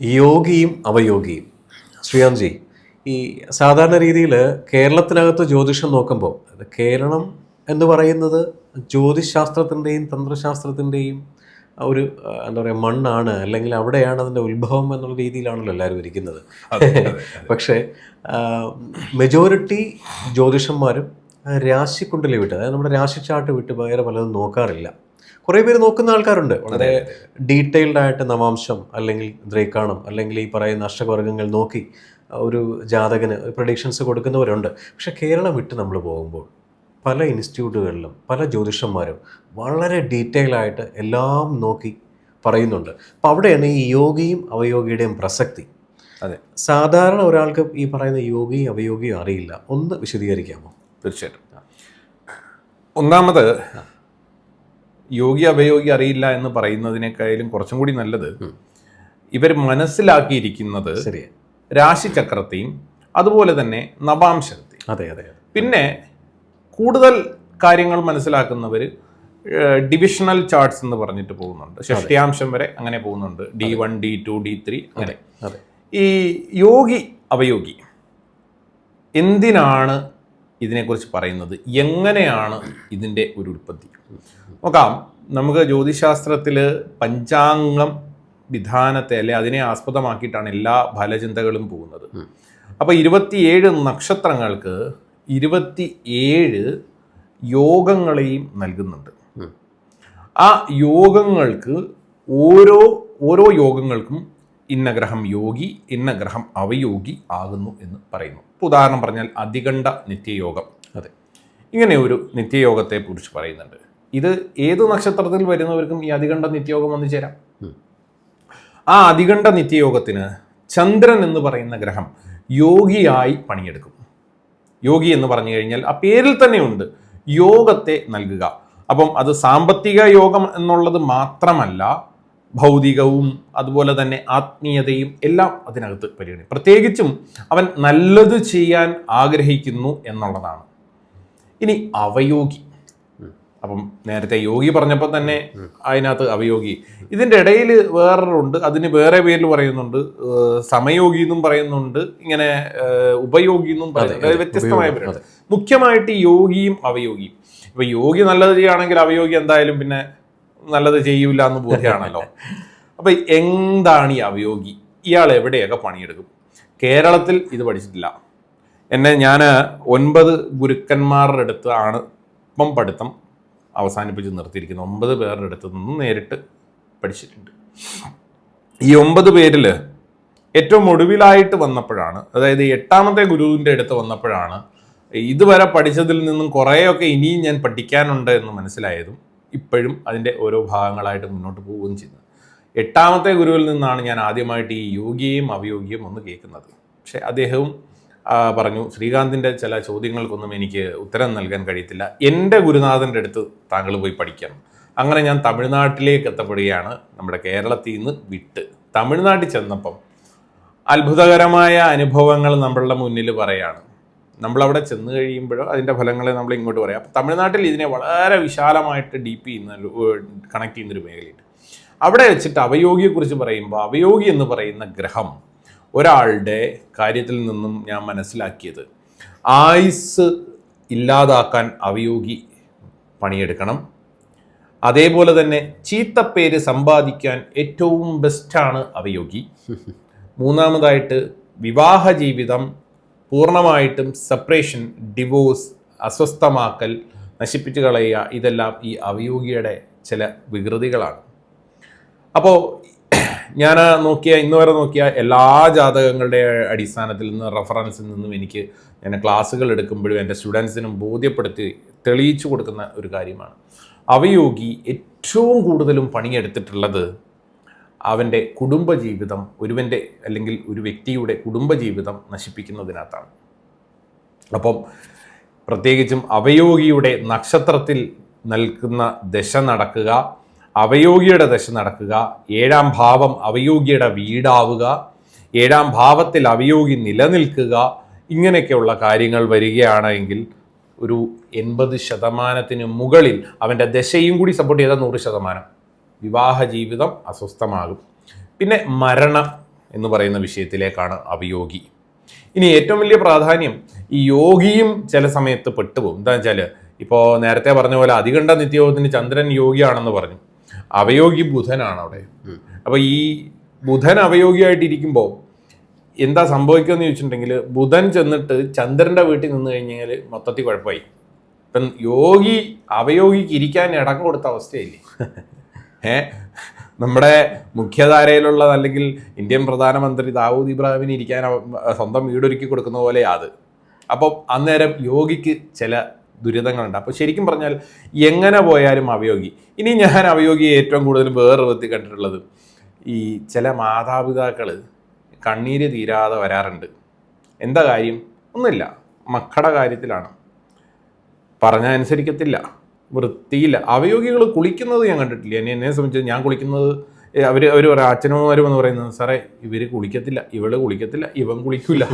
യോഗിയും അവയോഗിയും. ശ്രീയാംജി ഈ സാധാരണ രീതിയിൽ കേരളത്തിനകത്ത് ജ്യോതിഷം നോക്കുമ്പോൾ കേരളം എന്ന് പറയുന്നത് ജ്യോതിശാസ്ത്രത്തിന്റെയും തന്ത്രശാസ്ത്രത്തിന്റെയും ഒരു എന്താ പറയുക മണ്ണാണ് അല്ലെങ്കിൽ അവിടെയാണ് അതിന്റെ ഉത്ഭവം എന്നുള്ള രീതിയിലാണല്ലോ എല്ലാവരും ഇരിക്കുന്നത്. പക്ഷേ മെജോറിറ്റി ജ്യോതിഷന്മാരും രാശി രാശിക്കുണ്ടലി വിട്ട് അതായത് നമ്മുടെ രാശിച്ചാട്ട് വിട്ട് വേറെ പലതും നോക്കാറില്ല. കുറേ പേര് നോക്കുന്ന ആൾക്കാരുണ്ട്. വളരെ ഡീറ്റെയിൽഡ് ആയിട്ട് നവാംശം അല്ലെങ്കിൽ ദ്രേക്കാണം അല്ലെങ്കിൽ ഈ പറയുന്ന അഷ്ടവർഗങ്ങൾ നോക്കി ഒരു ജാതകന് പ്രഡിക്ഷൻസ് കൊടുക്കുന്നവരുണ്ട്. പക്ഷെ കേരളം വിട്ട് നമ്മൾ പോകുമ്പോൾ പല ഇൻസ്റ്റിറ്റ്യൂട്ടുകളിലും പല ജ്യോതിഷന്മാരും വളരെ ഡീറ്റെയിൽ ആയിട്ട് എല്ലാം നോക്കി പറയുന്നുണ്ട്. അപ്പോൾ അവിടെയാണ് ഈ യോഗിയും അവയോഗിയുടെയും പ്രസക്തി. അതെ. സാധാരണ ഒരാൾക്ക് ഈ പറയുന്ന യോഗിയും അവയോഗിയും അറിയില്ല. ഒന്ന് വിശദീകരിക്കാമോ? തീർച്ചയായിട്ടും. ഒന്നാമത് യോഗി അപയോഗി അറിയില്ല എന്ന് പറയുന്നതിനേക്കാളും കുറച്ചും കൂടി നല്ലത് ഇവർ മനസ്സിലാക്കിയിരിക്കുന്നത് രാശി രാശിചക്രത്തെയും അതുപോലെ തന്നെ നവാംശത്തെയും. അതെ അതെ പിന്നെ കൂടുതൽ കാര്യങ്ങൾ മനസ്സിലാക്കുന്നവർ ഡിവിഷണൽ ചാർട്ട്സ് എന്ന് പറഞ്ഞിട്ട് പോകുന്നുണ്ട്. ഷഷ്ടിയാംശം വരെ അങ്ങനെ പോകുന്നുണ്ട്. D one D two D three അങ്ങനെ. ഈ യോഗി അവയോഗി എന്തിനാണ് ഇതിനെക്കുറിച്ച് പറയുന്നത് എങ്ങനെയാണ് ഇതിന്റെ ഒരു ഉൽപ്പത്തി? നോക്കാം. നമുക്ക് ജ്യോതിശാസ്ത്രത്തിൽ പഞ്ചാംഗം വിധാനത്തെ അല്ലെ അതിനെ ആസ്പദമാക്കിയിട്ടാണ് എല്ലാ ഫലചിന്തകളും പോകുന്നത്. അപ്പോൾ ഇരുപത്തിയേഴ് നക്ഷത്രങ്ങൾക്ക് ഇരുപത്തിയേഴ് യോഗങ്ങളെയും നൽകുന്നുണ്ട്. ആ യോഗങ്ങൾക്ക് ഓരോ ഓരോ യോഗങ്ങൾക്കും ഇന്ന ഗ്രഹം യോഗി ഇന്ന ഗ്രഹം അവയോഗി ആകുന്നു എന്ന് പറയുന്നു. ഉദാഹരണം പറഞ്ഞാൽ അതികണ്ഠ നിത്യയോഗം. അതെ. ഇങ്ങനെ ഒരു നിത്യയോഗത്തെ കുറിച്ച് പറയുന്നുണ്ട്. ഇത് ഏത് നക്ഷത്രത്തിൽ വരുന്നവർക്കും ഈ അതികണ്ഠ നിത്യയോഗം വന്നു ചേരാം. ആ അതികണ്ഠ നിത്യയോഗത്തിന് ചന്ദ്രൻ എന്ന് പറയുന്ന ഗ്രഹം യോഗിയായി പണിയെടുക്കും. യോഗി എന്ന് പറഞ്ഞു കഴിഞ്ഞാൽ ആ പേരിൽ തന്നെയുണ്ട് യോഗത്തെ നൽകുക. അപ്പം അത് സാമ്പത്തിക യോഗം എന്നുള്ളത് മാത്രമല്ല ഭൗതികവും അതുപോലെ തന്നെ ആത്മീയതയും എല്ലാം അതിനകത്ത് പരിഗണിക്കും പ്രത്യേകിച്ചും അവൻ നല്ലത് ചെയ്യാൻ ആഗ്രഹിക്കുന്നു എന്നുള്ളതാണ്. ഇനി അവയോഗി. അപ്പം നേരത്തെ യോഗി പറഞ്ഞപ്പോൾ തന്നെ അതിനകത്ത് അവയോഗി. ഇതിന്റെ ഇടയിൽ വേറൊരുണ്ട് അതിന് വേറെ പേരിൽ പറയുന്നുണ്ട്. സമയോഗി എന്നും പറയുന്നുണ്ട്. ഇങ്ങനെ ഉപയോഗി എന്നും പറയുന്നുണ്ട്. വ്യത്യസ്തമായ പേരുണ്ട്. മുഖ്യമായിട്ട് യോഗിയും അവയോഗിയും. ഇപ്പൊ യോഗി നല്ലത് ചെയ്യുകയാണെങ്കിൽ അവയോഗി എന്തായാലും പിന്നെ നല്ലത് ചെയ്യൂല എന്ന് ബോധ്യമാണല്ലോ അപ്പൊ എന്താണ് ഈ അവയോഗി ഇയാൾ എവിടെയൊക്കെ പണിയെടുക്കും? കേരളത്തിൽ ഇത് പഠിച്ചിട്ടില്ല. എന്നെ ഞാൻ ഒൻപത് ഗുരുക്കന്മാരുടെ അടുത്ത് ആണ് ഇപ്പം പഠിത്തം അവസാനിപ്പിച്ച് നിർത്തിയിരിക്കുന്നത്. ഒമ്പത് പേരുടെ അടുത്ത് നിന്ന് നേരിട്ട് പഠിച്ചിട്ടുണ്ട്. ഈ ഒമ്പത് പേരിൽ ഏറ്റവും ഒടുവിലായിട്ട് വന്നപ്പോഴാണ് അതായത് എട്ടാമത്തെ ഗുരുവിന്റെ അടുത്ത് വന്നപ്പോഴാണ് ഇതുവരെ പഠിച്ചതിൽ നിന്നും കുറേയൊക്കെ ഇനിയും ഞാൻ പഠിക്കാനുണ്ട് എന്ന് മനസ്സിലായതും ഇപ്പോഴും അതിന്റെ ഓരോ ഭാഗങ്ങളായിട്ട് മുന്നോട്ട് പോവുകയും ചെയ്യുന്നത് എട്ടാമത്തെ ഗുരുവിൽ നിന്നാണ് ഞാൻ ആദ്യമായിട്ട് ഈ യോഗിയെയും അവയോഗിയും ഒന്ന് കേൾക്കുന്നത്. പക്ഷേ അദ്ദേഹവും പറഞ്ഞു ശ്രീകാന്തിന്റെ ചില ചോദ്യങ്ങൾക്കൊന്നും എനിക്ക് ഉത്തരം നൽകാൻ കഴിയത്തില്ല. എന്റെ ഗുരുനാഥന്റെ അടുത്ത് താങ്കൾ പോയി പഠിക്കണം. അങ്ങനെ ഞാൻ തമിഴ്നാട്ടിലേക്ക് എത്തപ്പെടുകയാണ് നമ്മുടെ കേരളത്തിൽ നിന്ന് വിട്ട്. തമിഴ്നാട്ടിൽ ചെന്നപ്പം അത്ഭുതകരമായ അനുഭവങ്ങൾ നമ്മളുടെ മുന്നിൽ പറയാണ്. നമ്മളവിടെ ചെന്ന് കഴിയുമ്പോഴോ അതിന്റെ ഫലങ്ങളെ നമ്മൾ ഇങ്ങോട്ട് പറയാം. അപ്പം തമിഴ്നാട്ടിൽ ഇതിനെ വളരെ വിശാലമായിട്ട് ഡീപ്പ് ചെയ്യുന്ന കണക്ട് ചെയ്യുന്നൊരു മേഖലയുണ്ട്. അവിടെ വെച്ചിട്ട് അവയോഗിയെക്കുറിച്ച് പറയുമ്പോൾ അവയോഗി എന്ന് പറയുന്ന ഗ്രഹം ഒരാളുടെ കാര്യത്തിൽ നിന്നും ഞാൻ മനസ്സിലാക്കിയത്. ആയുസ് ഇല്ലാതാക്കാൻ അവയോഗി പണിയെടുക്കണം. അതേപോലെ തന്നെ ചീത്തപ്പേര് സമ്പാദിക്കാൻ ഏറ്റവും ബെസ്റ്റാണ് അവയോഗി. മൂന്നാമതായിട്ട് വിവാഹ ജീവിതം പൂർണമായിട്ടും സെപ്പറേഷൻ ഡിവോഴ്സ് അസ്വസ്ഥമാക്കൽ നശിപ്പിച്ചു കളയുക ഇതെല്ലാം ഈ അവയോഗിയുടെ ചില വികൃതികളാണ്. അപ്പോൾ ഞാൻ നോക്കിയ ഇന്ന് വരെ നോക്കിയ എല്ലാ ജാതകങ്ങളുടെ അടിസ്ഥാനത്തിൽ നിന്ന് റെഫറൻസിൽ നിന്നും എനിക്ക് ഞാൻ ക്ലാസ്സുകൾ എടുക്കുമ്പോഴും എന്റെ സ്റ്റുഡൻസിനും ബോധ്യപ്പെടുത്തി തെളിയിച്ചു കൊടുക്കുന്ന ഒരു കാര്യമാണ്. അവയോഗി ഏറ്റവും കൂടുതലും പണിയെടുത്തിട്ടുള്ളത് അവന്റെ കുടുംബജീവിതം ഒരുവന്റെ അല്ലെങ്കിൽ ഒരു വ്യക്തിയുടെ കുടുംബജീവിതം നശിപ്പിക്കുന്നതിനകത്താണ്. അപ്പം പ്രത്യേകിച്ചും അവയോഗിയുടെ നക്ഷത്രത്തിൽ നൽകുന്ന ദശ നടക്കുക അവയോഗിയുടെ ദശ നടക്കുക ഏഴാം ഭാവം അവയോഗിയുടെ വീടാവുക ഏഴാം ഭാവത്തിൽ അവയോഗി നിലനിൽക്കുക ഇങ്ങനെയൊക്കെയുള്ള കാര്യങ്ങൾ വരികയാണെങ്കിൽ ഒരു എൺപത് ശതമാനത്തിന് മുകളിൽ അവന്റെ ദശയും കൂടി സപ്പോർട്ട് ചെയ്താൽ നൂറ് ശതമാനം. വിവാഹ ജീവിതം അസ്വസ്ഥമാകും. പിന്നെ മരണം എന്ന് പറയുന്ന വിഷയത്തിലേക്കാണ് അവയോഗി ഇനി ഏറ്റവും വലിയ പ്രാധാന്യം ഈ യോഗിയും ചില സമയത്ത് പെട്ടുപോകും. എന്താ വെച്ചാൽ ഇപ്പോൾ നേരത്തെ പറഞ്ഞ പോലെ അധികണ്ട നിത്യയോഗത്തിന് ചന്ദ്രൻ യോഗിയാണെന്ന് പറഞ്ഞു. അവയോഗി ബുധനാണ് അവിടെ. അപ്പോൾ ഈ ബുധൻ അവയോഗിയായിട്ടിരിക്കുമ്പോൾ എന്താ സംഭവിക്കുക എന്ന് ചോദിച്ചിട്ടുണ്ടെങ്കിൽ ബുധൻ ചെന്നിട്ട് ചന്ദ്രന്റെ വീട്ടിൽ നിന്ന് കഴിഞ്ഞാൽ മൊത്തത്തിൽ കുഴപ്പമായി. ഇപ്പം യോഗി അവയോഗിക്ക് ഇരിക്കാൻ ഇടം കൊടുത്ത അവസ്ഥയില്ലേ? നമ്മുടെ മുഖ്യധാരയിലുള്ള അല്ലെങ്കിൽ ഇന്ത്യൻ പ്രധാനമന്ത്രി ദാവൂദ് ഇബ്രാഹിമിന് ഇരിക്കാൻ സ്വന്തം വീടൊരുക്കി കൊടുക്കുന്ന പോലെ അത്. അപ്പം അന്നേരം യോഗിക്ക് ചില ദുരിതങ്ങളുണ്ട്. അപ്പോൾ ശരിക്കും പറഞ്ഞാൽ എങ്ങനെ പോയാലും അവയോഗി ഇനി ഞാൻ അവയോഗിയെ ഏറ്റവും കൂടുതൽ വേറെ വൃത്തി കണ്ടിട്ടുള്ളത്. ഈ ചില മാതാപിതാക്കൾ കണ്ണീര് തീരാതെ വരാറുണ്ട്. എന്താ കാര്യം? ഒന്നുമില്ല. മക്കളുടെ കാര്യത്തിലാണ്. പറഞ്ഞാൽ അനുസരിക്കത്തില്ല വൃത്തിയില്ല. അവയോഗികൾ കുളിക്കുന്നത് ഞാൻ കണ്ടിട്ടില്ല. എന്നെ എന്നെ സംബന്ധിച്ച് ഞാൻ കുളിക്കുന്നത് അവർ അവർ പറയാം അച്ഛനമ്മമാരും എന്ന് പറയുന്നത് സാറേ ഇവർ കുളിക്കത്തില്ല. ഇവൾ കുളിക്കത്തില്ല. ഇവൻ കുളിക്കില്ല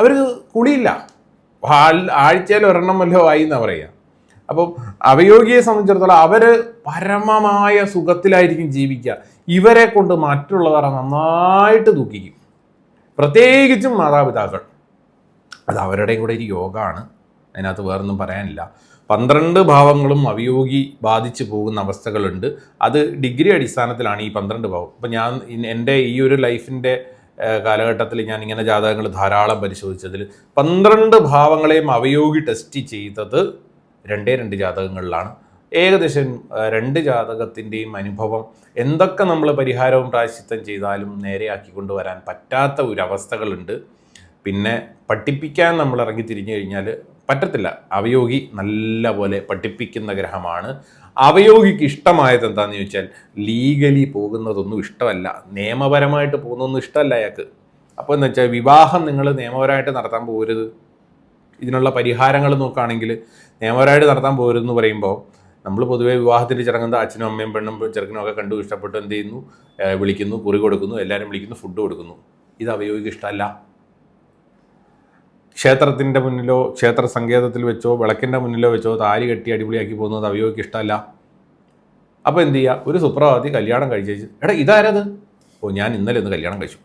അവർ കുളിയില്ല. ആഴ്ചയിൽ ഒരെണ്ണം വല്ലോ ആയി എന്നാ പറയുക. അപ്പം അവയോഗിയെ സംബന്ധിച്ചിടത്തോളം അവർ പരമമായ സുഖത്തിലായിരിക്കും ജീവിക്കുക. ഇവരെ കൊണ്ട് മറ്റുള്ളവരെ നന്നായിട്ട് ദുഃഖിക്കും. പ്രത്യേകിച്ചും മാതാപിതാക്കൾ. അത് അവരുടെയും കൂടെ ഒരു യോഗമാണ് അതിനകത്ത് വേറൊന്നും പറയാനില്ല. പന്ത്രണ്ട് ഭാവങ്ങളും അവയോഗി ബാധിച്ചു പോകുന്ന അവസ്ഥകളുണ്ട്. അത് ഡിഗ്രി അടിസ്ഥാനത്തിലാണ് ഈ പന്ത്രണ്ട് ഭാവം. ഇപ്പം ഞാൻ എന്റെ ഈ ഒരു ലൈഫിന്റെ കാലഘട്ടത്തിൽ ഞാൻ ഇങ്ങനെ ജാതകങ്ങൾ ധാരാളം പരിശോധിച്ചതിൽ പന്ത്രണ്ട് ഭാവങ്ങളെയും അവയോഗി ടെസ്റ്റ് ചെയ്തത് രണ്ടേ രണ്ട് ജാതകങ്ങളിലാണ്. ഏകദേശം രണ്ട് ജാതകത്തിന്റെയും അനുഭവം എന്തൊക്കെ നമ്മൾ പരിഹാരവും പ്രായശ്ചിത്തം ചെയ്താലും നേരെയാക്കി കൊണ്ടുവരാൻ പറ്റാത്ത ഒരു അവസ്ഥകളുണ്ട്. പിന്നെ പഠിപ്പിക്കാൻ നമ്മൾ ഇറങ്ങി തിരിഞ്ഞു കഴിഞ്ഞാൽ പറ്റത്തില്ല. അവയോഗി നല്ല പോലെ പഠിപ്പിക്കുന്ന ഗ്രഹമാണ്. അവയോഗിക്ക് ഇഷ്ടമായത് എന്താണെന്ന് ചോദിച്ചാൽ ലീഗലി പോകുന്നതൊന്നും ഇഷ്ടമല്ല. നിയമപരമായിട്ട് പോകുന്നതൊന്നും ഇഷ്ടമല്ല അയാൾക്ക്. അപ്പോൾ എന്താ വെച്ചാൽ വിവാഹം നിങ്ങൾ നിയമപരമായിട്ട് നടത്താൻ പോകരുത്. ഇതിനുള്ള പരിഹാരങ്ങൾ നോക്കുകയാണെങ്കിൽ നിയമപരമായിട്ട് നടത്താൻ പോകരുതെന്ന് പറയുമ്പോൾ നമ്മൾ പൊതുവേ വിവാഹത്തിൽ ചടങ്ങുന്ന അച്ഛനും അമ്മയും പെണ്ണും ചെറുക്കനും ഒക്കെ കണ്ടു ഇഷ്ടപ്പെട്ടു എന്ത് ചെയ്യുന്നു? വിളിക്കുന്നു കുറി കൊടുക്കുന്നു എല്ലാവരും വിളിക്കുന്നു ഫുഡ് കൊടുക്കുന്നു. ഇത് അവയോഗിക്ക് ഇഷ്ടമല്ല. ക്ഷേത്രത്തിന്റെ മുന്നിലോ ക്ഷേത്ര സങ്കേതത്തിൽ വെച്ചോ വിളക്കിന്റെ മുന്നിലോ വെച്ചോ താരി കെട്ടി അടിപൊളിയാക്കി പോകുന്നത് അവയോയ്ക്ക് ഇഷ്ടമല്ല. അപ്പോൾ എന്ത് ചെയ്യുക ഒരു സുപ്രഭാതി കല്യാണം കഴിച്ചു എടാ ഇതാരത്? ഓ ഞാൻ ഇന്നലെ ഒന്ന് കല്യാണം കഴിച്ചു.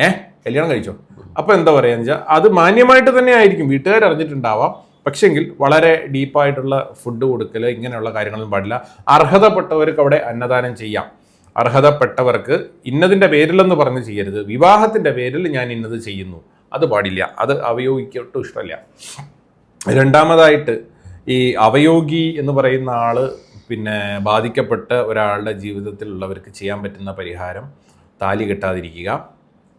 ഏ? കല്യാണം കഴിച്ചോ? അപ്പോൾ എന്താ പറയുക വെച്ചാൽ അത് മാന്യമായിട്ട് തന്നെ ആയിരിക്കും. വീട്ടുകാർ അറിഞ്ഞിട്ടുണ്ടാവാം. പക്ഷെങ്കിൽ വളരെ ഡീപ്പായിട്ടുള്ള ഫുഡ് കൊടുക്കൽ ഇങ്ങനെയുള്ള കാര്യങ്ങളൊന്നും പാടില്ല. അർഹതപ്പെട്ടവർക്ക് അവിടെ അന്നദാനം ചെയ്യാം. അർഹതപ്പെട്ടവർക്ക് ഇന്നതിന്റെ പേരിലെന്ന് പറഞ്ഞ് ചെയ്യരുത്. വിവാഹത്തിന്റെ പേരിൽ ഞാൻ ഇന്നത് ചെയ്യുന്നു. അത് പാടില്ല. അത് അവയോഗിക്കൊട്ടും ഇഷ്ടമല്ല. രണ്ടാമതായിട്ട് ഈ അവയോഗി എന്ന് പറയുന്ന ആൾ പിന്നെ ബാധിക്കപ്പെട്ട ഒരാളുടെ ജീവിതത്തിലുള്ളവർക്ക് ചെയ്യാൻ പറ്റുന്ന പരിഹാരം താലി കെട്ടാതിരിക്കുക.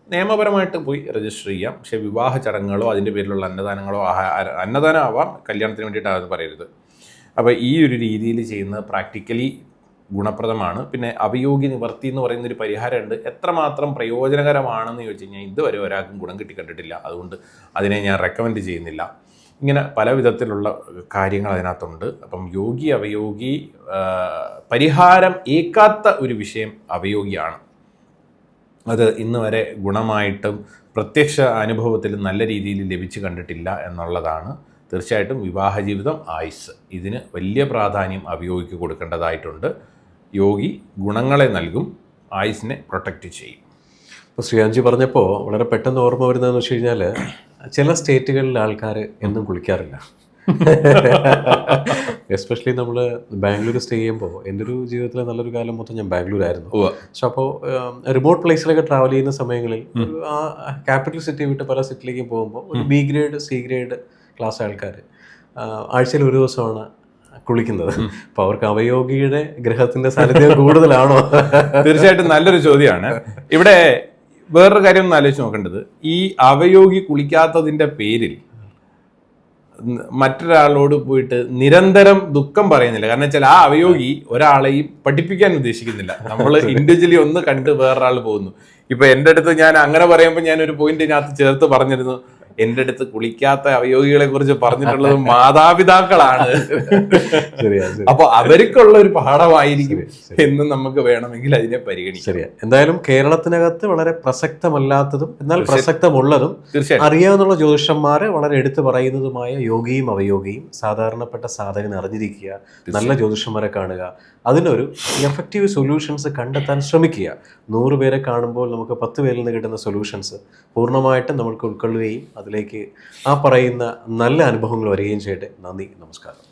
നിയമപരമായിട്ട് പോയി രജിസ്റ്റർ ചെയ്യാം. പക്ഷെ വിവാഹ ചടങ്ങുകളോ അതിന്റെ പേരിലുള്ള അന്നദാനങ്ങളോ അന്നദാനം ആവാം. കല്യാണത്തിന് വേണ്ടിയിട്ടാണ് പറയരുത്. അപ്പോൾ ഈ ഒരു രീതിയിൽ ചെയ്യുന്നത് പ്രാക്ടിക്കലി ഗുണപ്രദമാണ്. പിന്നെ അഭിയോഗി നിവർത്തി എന്ന് പറയുന്ന ഒരു പരിഹാരമുണ്ട്. എത്രമാത്രം പ്രയോജനകരമാണെന്ന് ചോദിച്ചു കഴിഞ്ഞാൽ ഇതുവരെ ഒരാൾക്കും ഗുണം കിട്ടി കണ്ടിട്ടില്ല. അതുകൊണ്ട് അതിനെ ഞാൻ റെക്കമെൻഡ് ചെയ്യുന്നില്ല. ഇങ്ങനെ പല വിധത്തിലുള്ള കാര്യങ്ങൾ അതിനകത്തുണ്ട്. അപ്പം യോഗി അവയോഗി പരിഹാരം ഏക്കാത്ത ഒരു വിഷയം അവയോഗിയാണ് അത് ഇന്ന് വരെ ഗുണമായിട്ടും പ്രത്യക്ഷ അനുഭവത്തിൽ നല്ല രീതിയിൽ ലഭിച്ചു കണ്ടിട്ടില്ല എന്നുള്ളതാണ്. തീർച്ചയായിട്ടും വിവാഹ ജീവിതം ആയുസ് ഇതിന് വലിയ പ്രാധാന്യം അവയോഗിക്ക് കൊടുക്കേണ്ടതായിട്ടുണ്ട്. യോഗി ഗുണങ്ങളെ നൽകും ആയുസിനെ പ്രൊട്ടക്റ്റ് ചെയ്യും. ഇപ്പോൾ ശ്രീയാൻജി പറഞ്ഞപ്പോൾ വളരെ പെട്ടെന്ന് ഓർമ്മ വരുന്നതെന്ന് വെച്ച് കഴിഞ്ഞാൽ ചില സ്റ്റേറ്റുകളിൽ ആൾക്കാർ എന്നും കുളിക്കാറില്ല. എസ്പെഷ്യലി നമ്മൾ ബാംഗ്ലൂർ സ്റ്റേ ചെയ്യുമ്പോൾ എന്റെ ഒരു ജീവിതത്തിലെ നല്ലൊരു കാലം മൊത്തം ഞാൻ ബാംഗ്ലൂർ ആയിരുന്നു പക്ഷെ അപ്പോൾ റിമോട്ട് പ്ലേസിലൊക്കെ ട്രാവൽ ചെയ്യുന്ന സമയങ്ങളിൽ ആ ക്യാപിറ്റൽ സിറ്റി വിട്ട് പല സിറ്റിയിലേക്ക് പോകുമ്പോൾ ഒരു B grade C grade class ആൾക്കാർ ആഴ്ചയിൽ ഒരു ദിവസമാണ് കുളിക്കുന്നത്. അപ്പോൾ അവർക്ക് അവയോഗിയുടെ ഗ്രഹത്തിന്റെ സാന്നിധ്യം കൂടുതലാണോ? തീർച്ചയായിട്ടും നല്ലൊരു ചോദ്യമാണ്. ഇവിടെ വേറൊരു കാര്യം ഒന്ന് ആലോചിച്ച് നോക്കേണ്ടത്. ഈ അവയോഗി കുളിക്കാത്തതിന്റെ പേരിൽ മറ്റൊരാളോട് പോയിട്ട് നിരന്തരം ദുഃഖം പറയുന്നില്ല. കാരണം വെച്ചാൽ ആ അവയോഗി ഒരാളെയും പഠിപ്പിക്കാൻ ഉദ്ദേശിക്കുന്നില്ല. നമ്മൾ ഇൻഡിവിജ്വലി ഒന്ന് കണ്ട് വേറൊരാൾ പോകുന്നു. ഇപ്പൊ എന്റെ അടുത്ത് ഞാൻ അങ്ങനെ പറയുമ്പോൾ ഞാൻ ഒരു പോയിന്റിനകത്ത് ചേർത്ത് പറഞ്ഞിരുന്നു. എന്റെ അടുത്ത് കുളിക്കാത്ത അവയോഗികളെ കുറിച്ച് പറഞ്ഞിട്ടുള്ളത് മാതാപിതാക്കളാണ്. അപ്പൊ അവർക്കുള്ള ഒരു പാഠമായിരിക്കും എന്ന് നമുക്ക് വേണമെങ്കിൽ അതിനെ പരിഗണിക്കാം. എന്തായാലും കേരളത്തിനകത്ത് വളരെ പ്രസക്തമല്ലാത്തതും എന്നാൽ പ്രസക്തമുള്ളതും തീർച്ചയായും അറിയാവുന്ന ജ്യോതിഷന്മാരെ വളരെ എടുത്തു പറയുന്നതുമായ യോഗിയും അവയോഗിയും സാധാരണപ്പെട്ട സാധകൻ അറിഞ്ഞിരിക്കുക നല്ല ജ്യോതിഷന്മാരെ കാണുക അതിനൊരു എഫക്റ്റീവ് സൊല്യൂഷൻസ് കണ്ടെത്താൻ ശ്രമിക്കുക. നൂറ് പേരെ കാണുമ്പോൾ നമുക്ക് പത്ത് പേരിൽ നിന്ന് കിട്ടുന്ന സൊല്യൂഷൻസ് പൂർണമായിട്ടും നമുക്ക് ഉൾക്കൊള്ളുകയും അതിലേക്ക് ആ പറയുന്ന നല്ല അനുഭവങ്ങൾ വരികയും ചെയ്യട്ടെ. നന്ദി നമസ്കാരം.